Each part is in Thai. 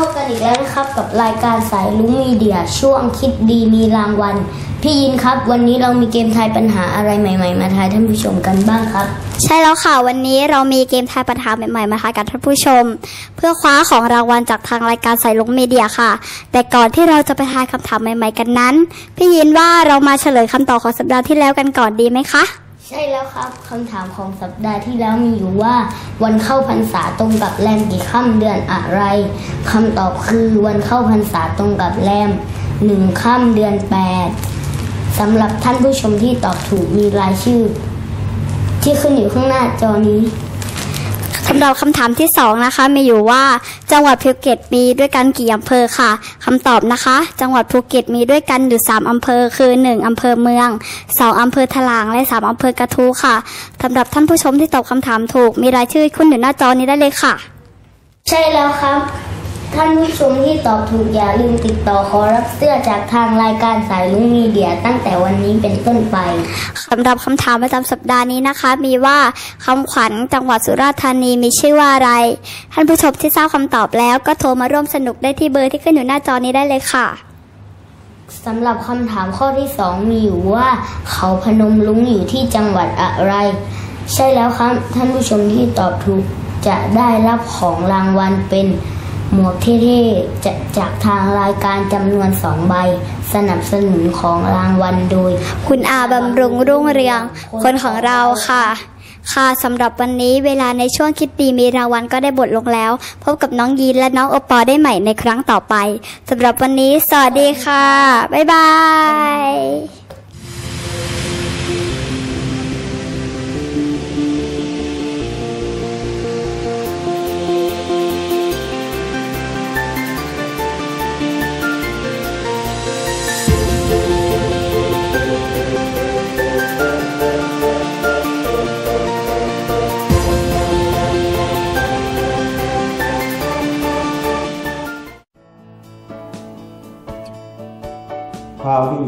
พบกันอีกแล้วนะครับ กับรายการสายลุงมีเดียช่วงคิดดีมีรางวัล พี่ยินครับ วันนี้เรามีเกมทายปัญหาอะไรใหม่ ๆ มาทายท่านผู้ชมกันบ้างครับ ใช่แล้วค่ะ วันนี้เรามีเกมทายปัญหาใหม่ๆมาทายกับท่านผู้ชม เพื่อคว้าของรางวัลจากทางรายการสายลุงมีเดียค่ะ แต่ก่อนที่เราจะไปทายคำถามใหม่ ๆ กันนั้น พี่ยินว่าเรามาเฉลยคำตอบของสัปดาห์ที่แล้วกันก่อนดีไหมคะ ใช่แล้วครับคำถามของสัปดาห์ที่แล้วมีอยู่ว่า วันเข้าพรรษาตรงกับแรมกี่ค่ำเดือนอะไรคำตอบคือวันเข้าพรรษาตรงกับแรมหนึ่งค่ำเดือนแปดสำหรับท่านผู้ชมที่ตอบถูกมีรายชื่อ ที่ขึ้นอยู่ข้างหน้าจอนี้ สำหรับคำถามที่สองนะคะ มีอยู่ว่าจังหวัดภูเก็ตมีด้วยกันกี่อำเภอค่ะคำตอบนะคะ จังหวัดภูเก็ตมีด้วยกันอยู่สามอำเภอ คือหนึ่งอำเภอเมืองสองอำเภอทลางและสามอำเภอกระทู้ค่ะสำหรับท่านผู้ชมที่ตอบคำถามถูก มีรายชื่อคุณอยู่หน้าจอนี้ได้เลยค่ะ ใช่แล้วครับ ท่านผู้ชมที่ตอบถูกอย่าลืมติดต่อขอรับเสื้อจากทางรายการสายลุงมีเดียตั้งแต่วันนี้เป็นต้นไปสำหรับคำถามประจำสัปดาห์นี้นะคะ มีว่าคำขวัญจังหวัดสุราษฎร์ธานีมีชื่อว่าอะไร ท่านผู้ชมที่ทราบคำตอบแล้วก็โทรมาร่วมสนุกได้ที่เบอร์ที่ขึ้นอยู่หน้าจอนี้ได้เลยค่ะสำหรับคำถามข้อที่สองมีอยู่ว่า เขาพนมลุงอยู่ที่จังหวัดอะไร ใช่แล้วครับ ท่านผู้ชมที่ตอบถูกจะได้รับของรางวัลเป็น หมวกเท่ๆจะจากทางรายการจำนวนสองใบ สนับสนุนของรางวัลโดย คุณอาบำรุงรุ่งเรือง คนของเราค่ะ ค่ะสำหรับวันนี้เวลาในช่วงคิดดีมีรางวัลก็ได้บทลงแล้ว พบกับน้องยีนและน้องโอปอได้ใหม่ในครั้งต่อไปสำหรับวันนี้ สวัสดีค่ะ บ๊ายบาย ข่าวดี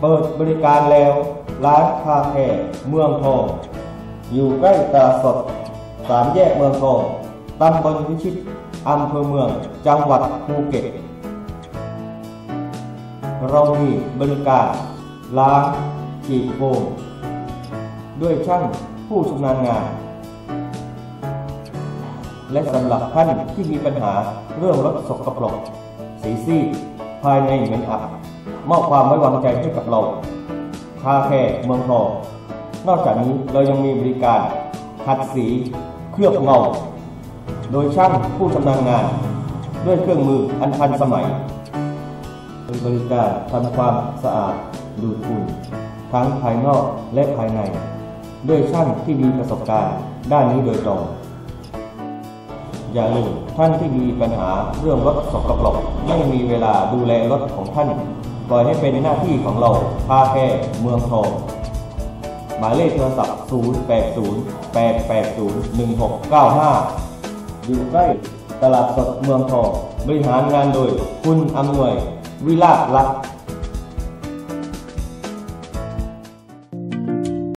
เปิดบริการแล้ว ร้านคาแคเมืองทองอยู่ใกล้ตลาดสดสามแยกเมืองทองตำบลพิชิตอำเภอเมือง จังหวัดภูเก็ต เรามีบริการล้างฉีดโฟมด้วยช่างผู้ชำนาญงาน และสำหรับท่านที่มีปัญหาเรื่องรถสกปรกสีซีภายในเหม็นอับ มอบความไว้วางใจให้กับเราคาแค่เมืองทองนอกจากนี้เรายังมีบริการขัดสีเคลือบเงา โดยช่างผู้ชำนาญงาน ด้วยเครื่องมืออันทันสมัยโดยบริการทำความสะอาดดูดฝุ่นทั้งภายนอกและภายใน ด้วยช่างที่มีประสบการณ์ด้านนี้โดยตรงอย่าลืมท่านที่มีปัญหาเรื่องรถสกปรกไม่มีเวลาดูแลรถของท่าน ปล่อยให้เป็นหน้าที่ของเราพาแค่เมืองทอง หมายเลขโทรศัพท์ 080 880 1695 อยู่ใกล้ตลาดสดเมืองทอง บริหารงานโดยคุณอำนวย วิลาศรักษ์